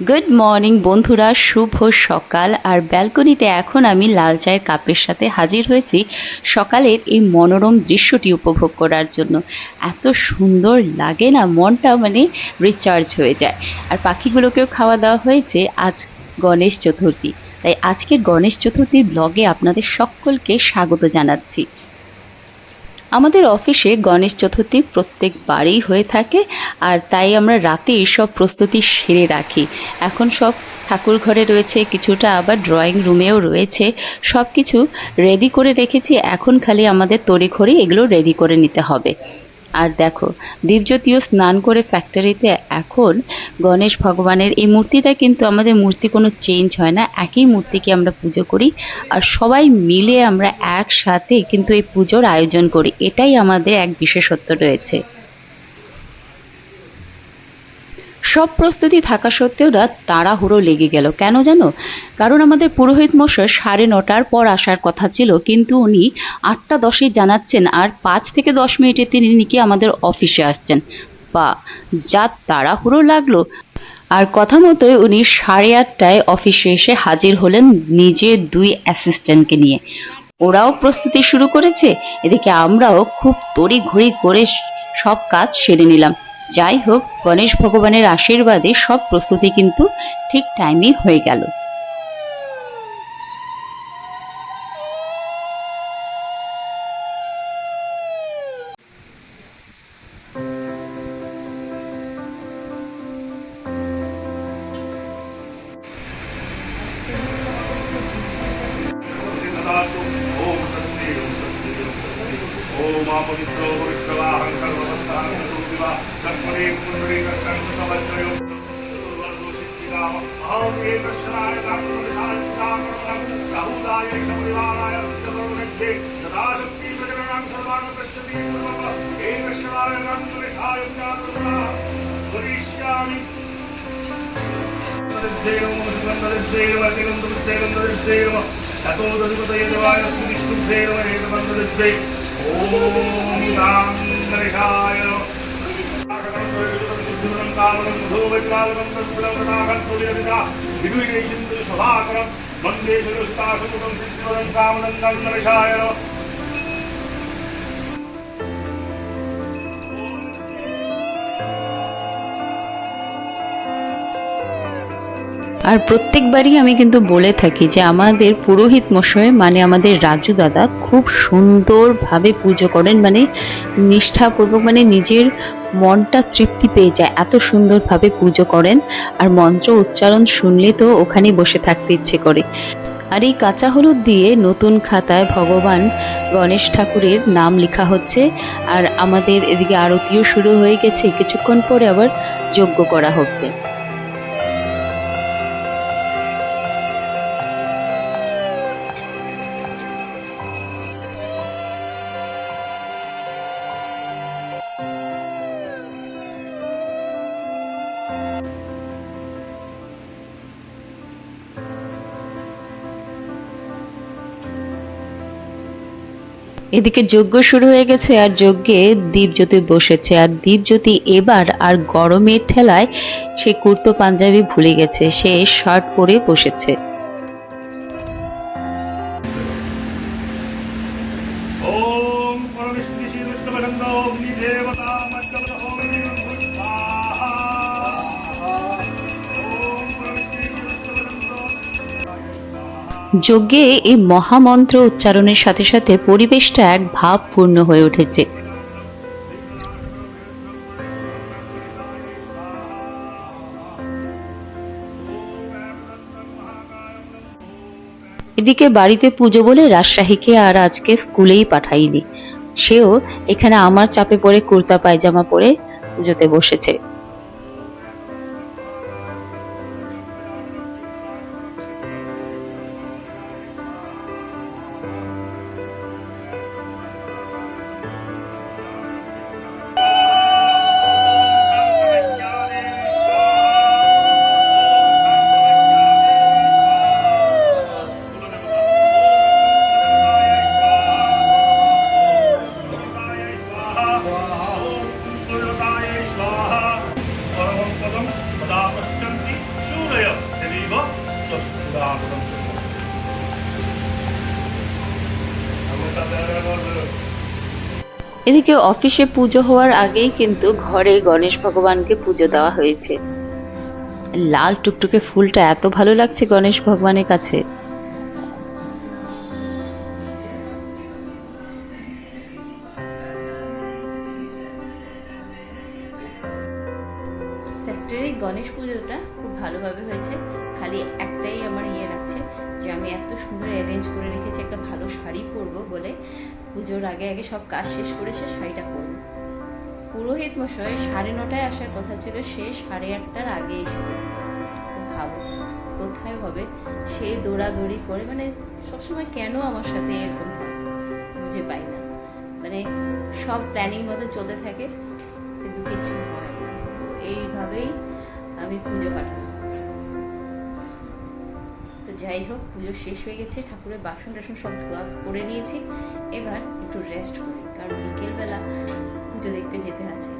Good morning বন্ধুরা, শুভ সকাল। আর ব্যালকনিতে এখন আমি লাল চায়ের কাপের সাথে হাজির হয়েছি সকালের এই মনোরম দৃশ্যটি উপভোগ করার জন্য। এত সুন্দর লাগে না, মনটা মানে রিচার্জ হয়ে যায়। আর পাখিগুলোকেও খাওয়া দাওয়া হয়েছে আজ গণেশ চতুর্থী। তাই আজকে গণেশ চতুর্থীর ব্লগে আপনাদের সকলকে স্বাগত জানাচ্ছি। আমাদের অফিসে গণেশ চতুর্থী প্রত্যেক প্রত্যেকবারই হয়ে থাকে, আর তাই আমরা রাতে সব প্রস্তুতি সেরে রাখি। এখন সব ঠাকুর ঘরে রয়েছে, কিছুটা আবার ড্রয়িং রুমেও রয়েছে। সব কিছু রেডি করে রেখেছি, এখন খালি আমাদের তড়িঘড়ি এগুলো রেডি করে নিতে হবে। আর দেখো দীপজ্যোতিও স্নান করে ফ্যাক্টরিতে এখন গণেশ ভগবানের এই মূর্তিটা কিন্তু আমাদের মূর্তি কোনো চেঞ্জ হয় না, একই মূর্তিকে আমরা পুজো করি আর সবাই মিলে আমরা একসাথে কিন্তু এই পুজোর আয়োজন করি, এটাই আমাদের এক বিশেষত্ব রয়েছে। সব প্রস্তুতি থাকা সত্ত্বেও রাত তাড়াহুড়ো লেগে গেল। কেন জানো? কারণ আমাদের পুরোহিত মশাই সাড়ে নটার পর আসার কথা ছিল, কিন্তু উনি আটটা দশে জানাচ্ছেন আর পাঁচ থেকে দশ মিনিটে তিনি নাকি আমাদের অফিসে আসছেন। বা, যা তাড়াহুড়ো লাগল। আর কথা মতোই উনি সাড়ে আটটায় অফিসে এসে হাজির হলেন নিজের দুই অ্যাসিস্ট্যান্টকে নিয়ে। ওরাও প্রস্তুতি শুরু করেছে, এদিকে আমরাও খুব তড়িঘড়ি করে সব কাজ সেরে নিলাম। যাই হোক গণেশ ভগবানের আশীর্বাদে সব প্রস্তুতি কিন্তু ঠিক টাইমে হয়ে গেল। लक्ष्मणे कुण्डले रक्षं सवज्रयो वर्गोषित्तिकाम अहं एकश्वराय काकुलशान्ताकरणं राहुलाय शबरिवाराय सिद्धवरुणध्ये तदा शक्ति प्रजननां सर्वान् पश्यति पूर्वक एकश्वराय काकुलशाय ज्ञातुर्वा वदिष्यामि ततोदधिपतये श्रीविष्णुभ्येव एकबन्धुद्वै ॐ गाङ्गरिहाय वन्दे ിഷായ আর প্রত্যেকবারই আমি কিন্তু বলে থাকি যে আমাদের পুরোহিত মশাই মানে আমাদের রাজু দাদা, খুব সুন্দরভাবে পুজো করেন মানে নিষ্ঠাপূর্বক মানে নিজের মনটা তৃপ্তি পেয়ে যায়, এত সুন্দরভাবে পুজো করেন। আর মন্ত্র উচ্চারণ শুনলে তো ওখানেই বসে থাকতে ইচ্ছে করে। আর এই কাঁচা হলুদ দিয়ে নতুন খাতায় ভগবান গণেশ ঠাকুরের নাম লেখা হচ্ছে। আর আমাদের এদিকে আরতিও শুরু হয়ে গেছে, কিছুক্ষণ পরে আবার যজ্ঞ করা হবে। এদিকে যজ্ঞ শুরু হয়ে গেছে আর যজ্ঞে দীপজ্যোতি বসেছে। আর দীপজ্যোতি এবার আর গরমের ঠেলায় সে কুর্তো পাঞ্জাবি ভুলে গেছে। সে শার্ট পরে বসেছে। যজ্ঞে এই মহামন্ত্র উচ্চারণের সাথে সাথে পরিবেশটা এক ভাবপূর্ণ হয়ে উঠেছে। এদিকে বাড়িতে পুজো বলে রাজশাহীকে আর আজকে স্কুলেই পাঠাইনি। সেও এখানে আমার চাপে পড়ে কুর্তা পায়জামা পরে পুজোতে বসেছে। এদিকে অফিসে পুজো হওয়ার আগেই কিন্তু ঘরে গণেশ ভগবানকে পুজো দেওয়া হয়েছে। লাল টুকটুকে ফুলটা এত ভালো লাগছে গণেশ ভগবানের কাছে। গণেশ পুজোটা খুব ভালোভাবে হয়েছে। খালি একটাই আমার ইয়ে রাখছে যে আমি এত সুন্দর অ্যারেঞ্জ করে রেখেছি, একটা ভালো শাড়ি পরবো বলে। পুজোর আগে আগে সব কাজ শেষ করে সে শাড়িটা পরবো পুরোহিত মশাই সাড়ে নটায় আসার কথা ছিল, সে সাড়ে আটটার আগে এসে গেছে। তো ভাবো, কোথায় হবে? সে দৌড়াদৌড়ি করে মানে সবসময় কেন আমার সাথে এরকম হয়? বুঝে পাই না। মানে সব প্ল্যানিং মতো চলতে থাকে, কিন্তু কিছু হয় তো এইভাবেই আমি পুজো কাটাই তো যাই হোক, পুজো শেষ হয়ে গেছে, ঠাকুরের বাসন টাসন সব ধোয়া করে নিয়েছি। এবার একটু রেস্ট করি, কারণ বিকেলবেলা পুজো দেখতে যেতে আছে।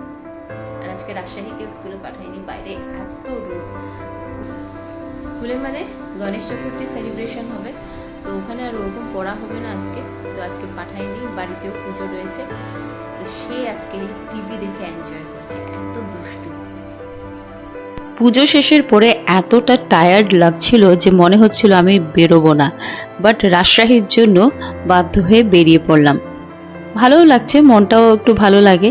আর আজকে রাজশাহীকেও স্কুলে পাঠাইনি বাইরে এত রোদ। স্কুলে মানে গণেশ চতুর্থী সেলিব্রেশন হবে, তো ওখানে আর ওরকম পড়া হবে না আজকে। তো আজকে পাঠাইনি বাড়িতেও পুজো রয়েছে। তো সে আজকে টিভি দেখে এনজয় করছে, এত পুজো শেষের পরে এতটা টায়ার্ড লাগছিল যে মনে হচ্ছিল আমি বেরোবো না বাট রাজশাহীর জন্য বাধ্য হয়ে বেরিয়ে পড়লাম। ভালোও লাগছে মনটাও একটু ভালো লাগে।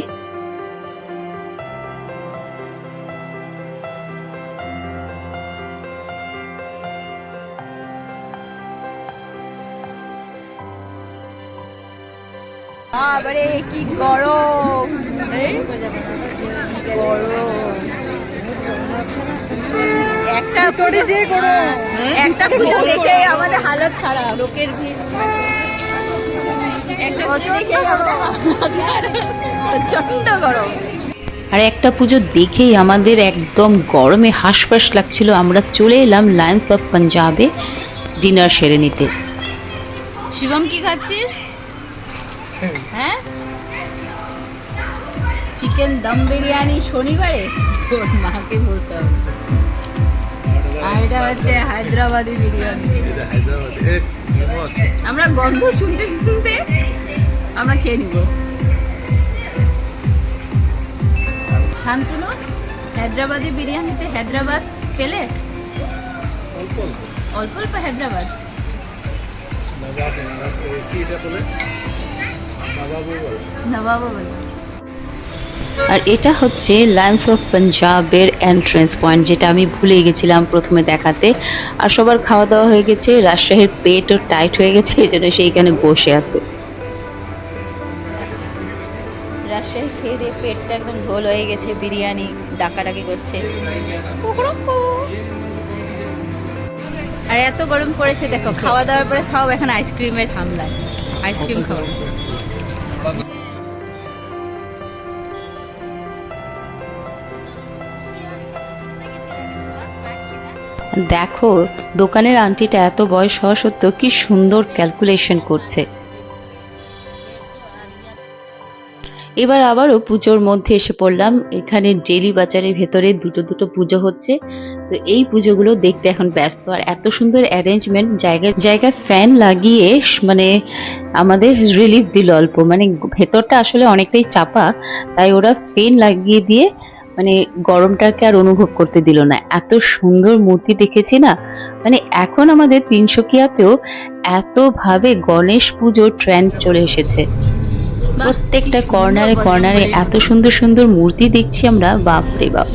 বাবারে কি গরম। গরম। একটা তোরে যে গরম একটা পুজো দেখে আমাদের হালত খারাপ লোকের ভিড়। একটা পুজো দেখে আমাদের হালত খারাপ প্রচণ্ড গরম। আর একটা পুজো দেখেই আমাদের একদম গরমে হাঁসফাঁস লাগছিল। আমরা চলে এলাম লায়ন্স অফ পাঞ্জাবে ডিনার সেরে নিতে শিবম কি খাচ্ছিস? হ্যাঁ। চিকেন দম বিরিয়ানি শনিবারে? তোর মাকে বলতে হবে। আর এটা হচ্ছে হায়দ্রাবাদি বিরিয়ানি। আমরা গন্ধ শুনতে শুনতে আমরা খেয়ে নিব। শান্তনু হায়দ্রাবাদি বিরিয়ানিতে হায়দ্রাবাদ পেলে? অল্প অল্প হায়দ্রাবাদ। নবাবও বলে। আর এটা হচ্ছে লায়ন্স অফ পাঞ্জাবের এন্ট্রেন্স পয়েন্ট যেটা আমি ভুলে গেছিলাম প্রথমে দেখাতে। আর সবার খাওয়া দাওয়া হয়ে গেছে, রাজশাহীর পেটও টাইট হয়ে গেছে, এই জন্য সেইখানে বসে আছে। রাজশাহী খেয়ে দিয়ে পেটটা একদম ঢোল হয়ে গেছে, বিরিয়ানি ডাকাডাকি করছে। আর এত গরম পড়েছে, দেখো, খাওয়া দাওয়ার পরে সব এখন আইসক্রিমের হামলায়। আইসক্রিম খাওয়া। দেখো, দোকানের আন্টিটা এত বয়স হওয়া সত্ত্বেও কি সুন্দর ক্যালকুলেশন করছে। এবার আবারও পুজোর মধ্যে এসে পড়লাম। এখানে ডেলি বাজারের ভেতরে দুটো দুটো পুজো হচ্ছে। তো এই পুজোগুলো দেখতে এখন ব্যস্ত। আর এত সুন্দর অ্যারেঞ্জমেন্ট জায়গায় জায়গায় ফ্যান লাগিয়ে মানে আমাদের রিলিফ দিল অল্প। মানে ভেতরটা আসলে অনেকটাই চাপা। তাই ওরা ফ্যান লাগিয়ে দিয়ে মানে গরমটাকে আর অনুভব করতে দিল না। এত সুন্দর মূর্তি দেখেছি না? মানে এখন আমাদের তিনশোকিয়াতেও এতভাবে গণেশ পুজোর ট্রেন্ড চলে এসেছে। প্রত্যেকটা কর্নারে কর্নারে এত সুন্দর সুন্দর মূর্তি দেখছি আমরা বাপ রে বাপ।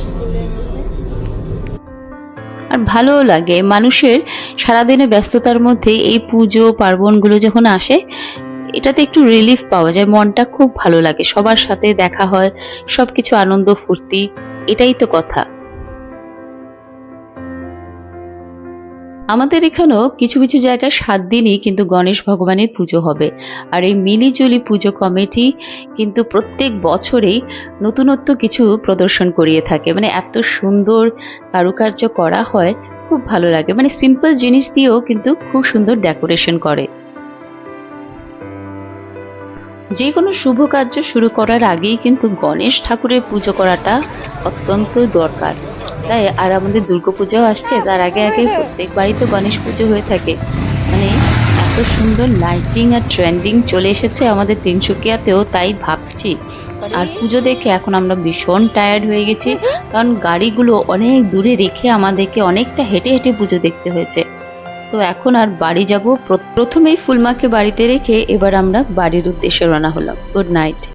আর ভালোও লাগে। মানুষের সারাদিনে ব্যস্ততার মধ্যে এই পুজো পার্বণগুলো যখন আসে এটাতে একটু রিলিফ পাওয়া যায়, মনটা খুব ভালো লাগে, সবার সাথে দেখা হয়, সবকিছু আনন্দ, ফুর্তি, এটাই তো কথা। আমাদের এখানেও কিছু কিছু জায়গায় সাত দিনই কিন্তু গণেশ ভগবানের পুজো হবে। আর এই মিলিজুলি পুজো কমিটি কিন্তু প্রত্যেক বছরেই নতুনত্ব কিছু প্রদর্শন করিয়ে থাকে। মানে এত সুন্দর কারুকার্য করা হয়, খুব ভালো লাগে। মানে সিম্পল জিনিস দিয়েও কিন্তু খুব সুন্দর ডেকোরেশন করে। যে কোনো শুভ কার্য শুরু করার আগেই কিন্তু গণেশ ঠাকুরের পুজো করাটা অত্যন্ত দরকার। তাই আর আমাদের দুর্গাপূজাও আসছে, তার আগে আগে প্রত্যেক বাড়িতে গণেশ পুজো হয়ে থাকে। মানে এত সুন্দর লাইটিং আর ট্রেন্ডিং চলে এসেছে আমাদের তিনসুকিয়াতেও, তাই ভাবছি। আর পুজো দেখে এখন আমরা ভীষণ টায়ার্ড হয়ে গেছি, কারণ গাড়িগুলো অনেক দূরে রেখে আমাদেরকে অনেকটা হেঁটে হেঁটে পুজো দেখতে হয়েছে। তো এখন আর বাড়ি যাব। প্রথমেই ফুলমাকে বাড়িতে রেখে এবার আমরা বাড়ির উদ্দেশ্যে রওনা হলাম। Good night.